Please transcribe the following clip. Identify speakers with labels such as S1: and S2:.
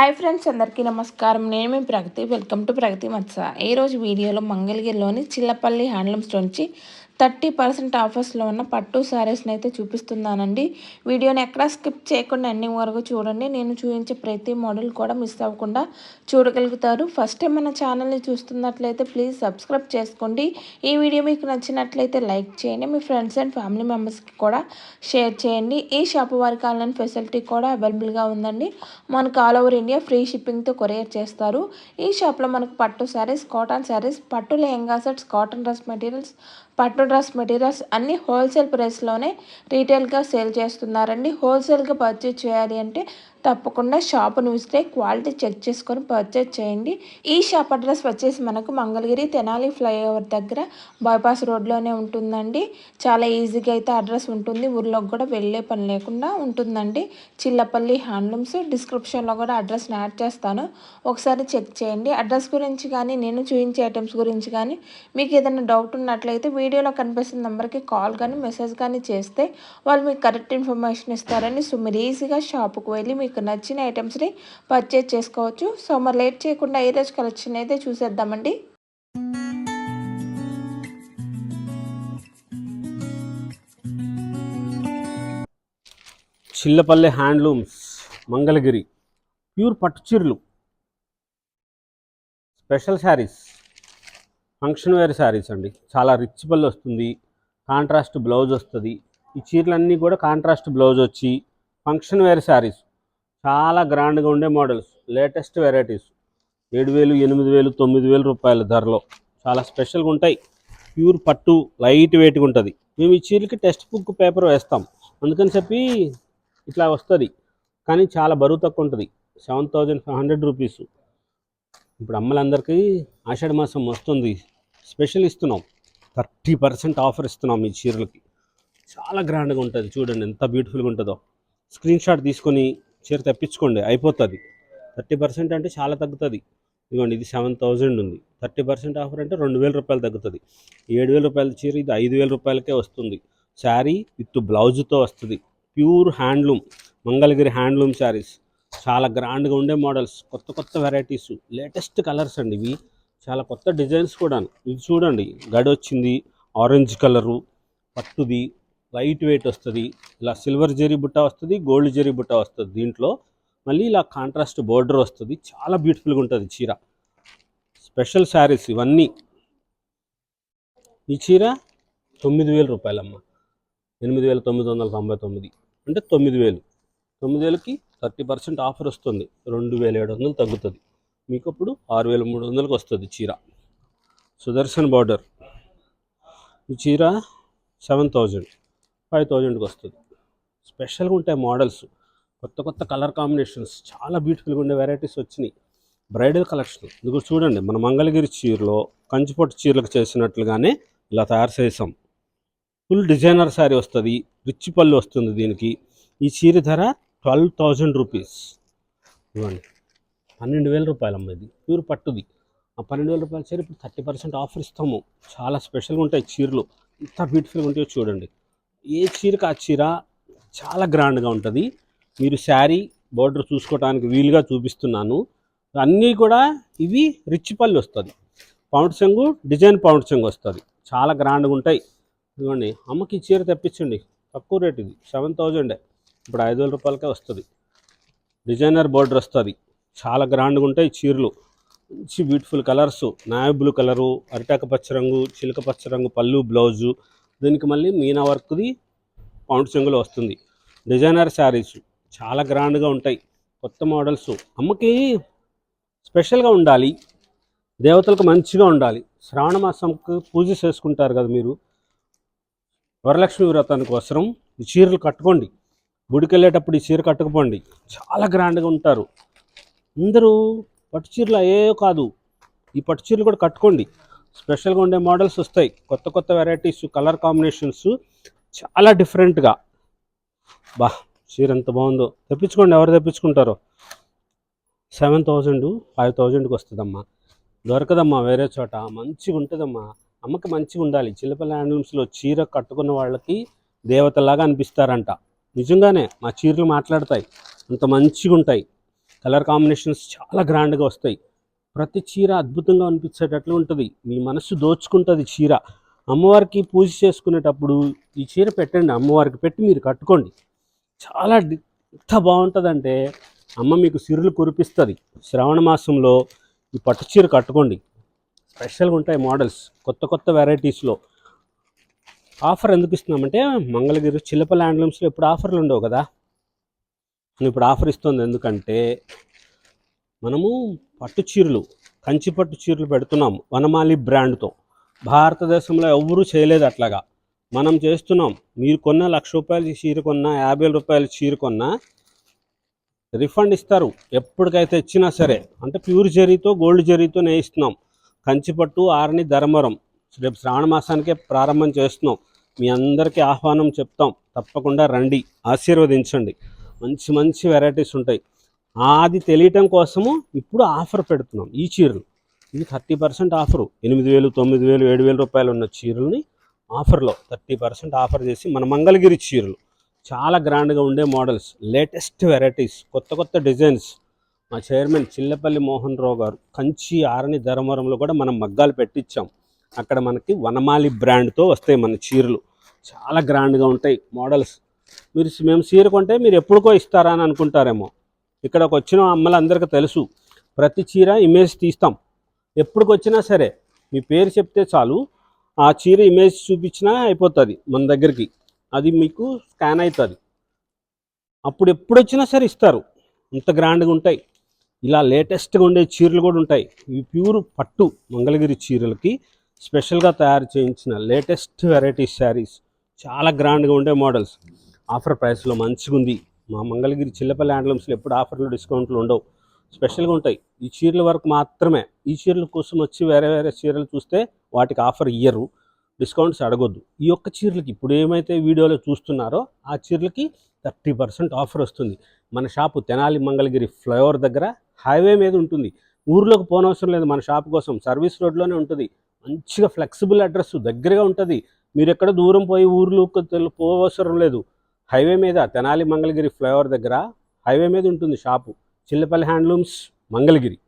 S1: Hi friends అందరికీ నమస్కారం. నేను మీ ప్రగతి. వెల్కమ్ టు ప్రగతి మత్స. ఈరోజు వీడియోలో మంగళగిరిలోని చిల్లపల్లి హ్యాండ్లూమ్స్ నుంచి థర్టీ పర్సెంట్ ఆఫర్స్లో ఉన్న పట్టు శారీస్ని అయితే చూపిస్తున్నానండి. వీడియోని ఎక్కడా స్కిప్ చేయకుండా ఎండింగ్ వరకు చూడండి. నేను చూపించే ప్రతి మోడల్ కూడా మిస్ అవ్వకుండా చూడగలుగుతారు. ఫస్ట్ టైం మన ఛానల్ని చూస్తున్నట్లయితే ప్లీజ్ సబ్స్క్రైబ్ చేసుకోండి. ఈ వీడియో మీకు నచ్చినట్లయితే లైక్ చేయండి. మీ ఫ్రెండ్స్ అండ్ ఫ్యామిలీ మెంబర్స్కి కూడా షేర్ చేయండి. ఈ షాప్ వారికి ఆన్లైన్ ఫెసిలిటీ కూడా అవైలబుల్గా ఉందండి. మనకు ఆల్ ఓవర్ ఇండియా ఫ్రీ షిప్పింగ్తో కొరియర్ చేస్తారు. ఈ షాప్లో మనకు పట్టు శారీస్ కాటన్ శారీస్ పట్టు lehenga sets cotton dress materials పట్టు డ్రెస్ మెటీరియల్స్ అన్నీ హోల్సేల్ ప్రైస్లోనే రీటైల్గా సేల్ చేస్తున్నారండి. హోల్సేల్గా పర్చేజ్ చేయాలి అంటే తప్పకుండా షాప్ను విజిట్ క్వాలిటీ చెక్ చేసుకొని పర్చేజ్ చేయండి. ఈ షాప్ అడ్రస్ వచ్చేసి మనకు మంగళగిరి తెనాలి ఫ్లైఓవర్ దగ్గర బైపాస్ రోడ్లోనే ఉంటుందండి. చాలా ఈజీగా అయితే అడ్రస్ ఉంటుంది. ఊర్లోకి కూడా వెళ్ళే పని లేకుండా ఉంటుందండి. చిల్లపల్లి హ్యాండ్లూమ్స్ డిస్క్రిప్షన్లో కూడా అడ్రస్ని యాడ్ చేస్తాను. ఒకసారి చెక్ చేయండి. అడ్రస్ గురించి కానీ నేను చూపించే ఐటమ్స్ గురించి కానీ మీకు ఏదైనా డౌట్ ఉన్నట్లయితే వీడియోలో కనిపిస్తున్న నెంబర్కి కాల్ కానీ మెసేజ్ కానీ చేస్తే వాళ్ళు మీకు కరెక్ట్ ఇన్ఫర్మేషన్ ఇస్తారని సో మీరు ఈజీగా షాప్కి వెళ్ళి మీకు నచ్చిన ఐటమ్స్ని పర్చేజ్ చేసుకోవచ్చు. సో మరి లేట్ చేయకుండా ఈ రోజు కలెక్షన్ అయితే చూసేద్దామండి.
S2: చిల్లపల్లె హ్యాండ్లూమ్స్ మంగళగిరి ప్యూర్ పట్టు చీరలు special saris. Function wear saris అండి. చాలా రిచ్ పళ్ళు వస్తుంది. కాంట్రాస్ట్ బ్లౌజ్ వస్తుంది. ఈ చీరలన్నీ కూడా కాంట్రాస్ట్ బ్లౌజ్ వచ్చి ఫంక్షన్ వేర్ శారీస్. చాలా గ్రాండ్గా ఉండే మోడల్స్. Latest varieties. ఏడు వేలు ఎనిమిది వేలు తొమ్మిది వేల రూపాయల ధరలో. చాలా స్పెషల్గా ఉంటాయి. ప్యూర్ పట్టు లైట్ వెయిట్గా ఉంటుంది. మేము ఈ చీరలకి టెక్స్ట్ బుక్ పేపర్ వేస్తాం. అందుకని చెప్పి ఇట్లా వస్తుంది. కానీ చాలా బరువు తక్కువ ఉంటుంది. Seven thousand five hundred rupees. ఇప్పుడు అమ్మలందరికీ ఆషాఢ మాసం వస్తుంది. స్పెషల్ ఇస్తున్నాం. థర్టీ పర్సెంట్ ఆఫర్ ఇస్తున్నాం ఈ చీరలకి. చాలా గ్రాండ్గా ఉంటుంది చూడండి ఎంత బ్యూటిఫుల్గా ఉంటుందో. స్క్రీన్ షాట్ తీసుకొని చీర తెప్పించుకోండి అయిపోతుంది. థర్టీ పర్సెంట్ అంటే చాలా తగ్గుతుంది. ఇదిగోండి ఇది సెవెన్ థౌజండ్ ఉంది. థర్టీ పర్సెంట్ ఆఫర్ అంటే రెండు వేల రూపాయలు తగ్గుతుంది. ఏడు వేల రూపాయల చీర ఇది ఐదు వేల రూపాయలకే వస్తుంది. శారీ విత్ బ్లౌజ్తో వస్తుంది. Pure handloom Mangalagiri handloom saris. చాలా గ్రాండ్గా ఉండే మోడల్స్ కొత్త కొత్త వెరైటీస్ లేటెస్ట్ కలర్స్ అండి ఇవి. చాలా కొత్త డిజైన్స్ కూడా ఇది చూడండి గడి వచ్చింది ఆరెంజ్ కలరు పట్టుది లైట్ వెయిట్ వస్తుంది ఇలా సిల్వర్ జెరీ బుట్ట వస్తుంది గోల్డ్ జెరీ బుట్ట వస్తుంది దీంట్లో. మళ్ళీ ఇలా కాంట్రాస్ట్ బోర్డర్ వస్తుంది. చాలా బ్యూటిఫుల్గా ఉంటుంది చీర. స్పెషల్ శారీస్ ఇవన్నీ. ఈ చీర తొమ్మిది వేల రూపాయలమ్మ. ఎనిమిది వేల తొమ్మిది వందల తొంభై తొమ్మిది. అంటే తొమ్మిది వేలు. తొమ్మిది వేలకి థర్టీ పర్సెంట్ ఆఫర్ వస్తుంది. రెండు వేల ఏడు వందలు తగ్గుతుంది. మీకు అప్పుడు ఆరు వేల మూడు వందలకు వస్తుంది చీర. సుదర్శన్ బార్డర్. ఈ చీర సెవెన్ థౌజండ్ ఫైవ్ థౌజండ్కి వస్తుంది. స్పెషల్గా ఉంటాయి మోడల్స్. కొత్త కొత్త కలర్ కాంబినేషన్స్. చాలా బ్యూటిఫుల్గా ఉండే వెరైటీస్ వచ్చినాయి. Bridal collection. ఇది కూడా చూడండి మన మంగళగిరి చీరలో కంచిపొట్టు చీరలకు చేసినట్లుగానే ఇలా తయారు చేసాం ఫుల్ డిజైనర్ శారీ వస్తుంది. రిచ్ పళ్ళు వస్తుంది దీనికి. ఈ చీర ధర ట్వెల్వ్ థౌజండ్ రూపీస్. ఇవ్వండి. పన్నెండు వేల రూపాయలు అమ్మ ఇది. ప్యూర్ పట్టుది. ఆ పన్నెండు వేల రూపాయల చీర ఇప్పుడు థర్టీ పర్సెంట్ ఆఫర్ ఇస్తాము. చాలా స్పెషల్గా ఉంటాయి చీరలు. ఎంత బ్యూటిఫుల్గా ఉంటాయో చూడండి. ఏ చీరకు ఆ చీర చాలా గ్రాండ్గా ఉంటుంది. మీరు శారీ బోర్డర్ చూసుకోవడానికి వీలుగా చూపిస్తున్నాను. అన్నీ కూడా ఇవి రిచ్ పళ్ళు వస్తుంది. పౌండ్ చెంగు డిజైన్ పౌండ్ చెంగు వస్తుంది. చాలా గ్రాండ్గా ఉంటాయి. ఇదిగోండి. అమ్మకి చీర తెప్పించండి. తక్కువ రేట్ ఇది. సెవెన్ థౌజండే. ఇప్పుడు ఐదు వేల రూపాయలకే వస్తుంది. డిజైనర్ బోర్డర్ వస్తుంది. చాలా గ్రాండ్గా ఉంటాయి చీరలు. మంచి బ్యూటిఫుల్ కలర్స్. నాయ బ్లూ కలరు అరిటాక పచ్చ రంగు చిలక పచ్చ రంగు పళ్ళు బ్లౌజు. దీనికి మళ్ళీ మీనా వర్క్ది పౌండ్ చెంగులు వస్తుంది. డిజైనర్ శారీస్ చాలా గ్రాండ్గా ఉంటాయి. కొత్త మోడల్స్. అమ్మకి స్పెషల్గా ఉండాలి. దేవతలకు మంచిగా ఉండాలి. శ్రావణ మాసంకి పూజ చేసుకుంటారు కదా మీరు. వరలక్ష్మి వ్రతానికి అవసరం. ఈ చీరలు కట్టుకోండి. గుడికెళ్ళేటప్పుడు ఈ చీర కట్టుకుపోండి. చాలా గ్రాండ్గా ఉంటారు. అందరూ పట్టు చీరలు అయ్యే కాదు. ఈ పట్టు చీరలు కూడా కట్టుకోండి. స్పెషల్గా ఉండే మోడల్స్ వస్తాయి. కొత్త కొత్త వెరైటీస్ కలర్ కాంబినేషన్స్ చాలా డిఫరెంట్గా. బా చీర ఎంత బాగుందో. తెప్పించుకోండి. ఎవరు తెప్పించుకుంటారో? సెవెన్ థౌజండ్ ఫైవ్ థౌజండ్కి వస్తుందమ్మా. దొరకదమ్మా వేరే చోట. మంచిగా ఉంటుందమ్మా. అమ్మకి మంచిగా ఉండాలి. చిల్లపల్లి హ్యాండ్లూమ్స్లో చీర కట్టుకున్న వాళ్ళకి దేవతలాగా అనిపిస్తారంట. నిజంగానే మా చీరలు మాట్లాడతాయి. అంత మంచిగా ఉంటాయి. కలర్ కాంబినేషన్స్ చాలా గ్రాండ్గా వస్తాయి. ప్రతి చీర అద్భుతంగా అనిపించేటట్లు ఉంటుంది. మీ మనసు దోచుకుంటుంది చీర. అమ్మవారికి పూజ చేసుకునేటప్పుడు ఈ చీర పెట్టండి. అమ్మవారికి పెట్టి మీరు కట్టుకోండి. చాలా ఎంత బాగుంటుందంటే అమ్మ మీకు సిరులు కురిపిస్తుంది. శ్రావణ మాసంలో ఈ పట్టు చీర కట్టుకోండి. స్పెషల్గా ఉంటాయి మోడల్స్. కొత్త కొత్త వెరైటీస్లో. ఆఫర్ ఎందుకు ఇస్తున్నామంటే మంగళగిరి చిల్లప ల్యాండ్లూమ్స్లో ఇప్పుడు ఆఫర్లు ఉండవు కదా. ఇప్పుడు ఆఫర్ ఇస్తుంది ఎందుకంటే మనము పట్టు చీరలు కంచి పట్టు చీరలు పెడుతున్నాం వనమాలి బ్రాండ్తో. భారతదేశంలో ఎవరూ చేయలేదు అట్లాగా. మనం చేస్తున్నాం మీరు కొన్న లక్ష రూపాయల చీర కొన్నా యాభై రూపాయల చీర కొన్నా రిఫండ్ ఇస్తారు. ఎప్పటికైతే ఇచ్చినా సరే అంటే ప్యూర్ జరీతో గోల్డ్ జరీతో నేయిస్తున్నాం కంచిపట్టు ఆరని ధర్మరం. రేపు శ్రావణ మాసానికే ప్రారంభం చేస్తున్నాం. మీ అందరికీ ఆహ్వానం చెప్తాం. తప్పకుండా రండి. ఆశీర్వదించండి. మంచి మంచి వెరైటీస్ ఉంటాయి. అది తెలియటం కోసము ఇప్పుడు ఆఫర్ పెడుతున్నాం ఈ చీరలు. ఇది థర్టీ పర్సెంట్ ఆఫరు. ఎనిమిది వేలు తొమ్మిది వేలు ఏడు వేల రూపాయలు ఉన్న చీరల్ని ఆఫర్లో థర్టీ పర్సెంట్ ఆఫర్ చేసి మన మంగళగిరి చీరలు. చాలా గ్రాండ్గా ఉండే మోడల్స్. Latest varieties. కొత్త కొత్త డిజైన్స్. మా చైర్మన్ చిల్లపల్లి మోహన్ రావు గారు కంచి ఆరని ధర్మవరంలో కూడా మనం మగ్గాలు పెట్టించాం అక్కడ మనకి వనమాలి బ్రాండ్తో వస్తాయి మన చీరలు. చాలా గ్రాండ్గా ఉంటాయి మోడల్స్. మీరు మేము చీర కొంటే మీరు ఎప్పుడుకో ఇస్తారా అని అనుకుంటారేమో. ఇక్కడకు వచ్చిన అమ్మలందరికీ తెలుసు. ప్రతి చీర ఇమేజ్ తీస్తాం. ఎప్పటికి వచ్చినా సరే మీ పేరు చెప్తే చాలు ఆ చీర ఇమేజ్ చూపించినా అయిపోతుంది మన దగ్గరికి. అది మీకు స్కాన్ అవుతుంది అప్పుడు ఎప్పుడు వచ్చినా సరే ఇస్తారు. అంత గ్రాండ్గా ఉంటాయి. ఇలా లేటెస్ట్గా ఉండే చీరలు కూడా ఉంటాయి. ఇవి ప్యూర్ పట్టు మంగళగిరి చీరలకి స్పెషల్గా తయారు చేయించిన లేటెస్ట్ వెరైటీస్ శారీస్ చాలా గ్రాండ్గా ఉండే మోడల్స్. ఆఫర్ ప్రైస్లో మంచిగా ఉంది మా మంగళగిరి చిల్లపల్లి హ్యాండ్లూమ్స్లో ఎప్పుడు ఆఫర్లు డిస్కౌంట్లు ఉండవు. స్పెషల్గా ఉంటాయి. ఈ చీరల వరకు మాత్రమే. ఈ చీరల కోసం వచ్చి వేరే వేరే చీరలు చూస్తే వాటికి ఆఫర్ ఇయ్యరు. డిస్కౌంట్స్ అడగొద్దు. ఈ యొక్క చీరలకి ఇప్పుడు ఏమైతే వీడియోలో చూస్తున్నారో ఆ చీరలకి థర్టీ పర్సెంట్ ఆఫర్ వస్తుంది. మన షాపు తెనాలి మంగళగిరి ఫ్లైఓవర్ దగ్గర హైవే మీద ఉంటుంది. ఊర్లోకి పోనవసరం లేదు. మన షాప్ కోసం సర్వీస్ రోడ్లోనే ఉంటుంది. మంచిగా ఫ్లెక్సిబుల్ అడ్రస్ దగ్గరగా ఉంటుంది. మీరు ఎక్కడ దూరం పోయి ఊర్లోకి తెలు- పోవసరం లేదు. హైవే మీద తెనాలి మంగళగిరి ఫ్లైఓవర్ దగ్గర హైవే మీద ఉంటుంది షాపు. చిల్లపల్లి హ్యాండ్లూమ్స్ మంగళగిరి.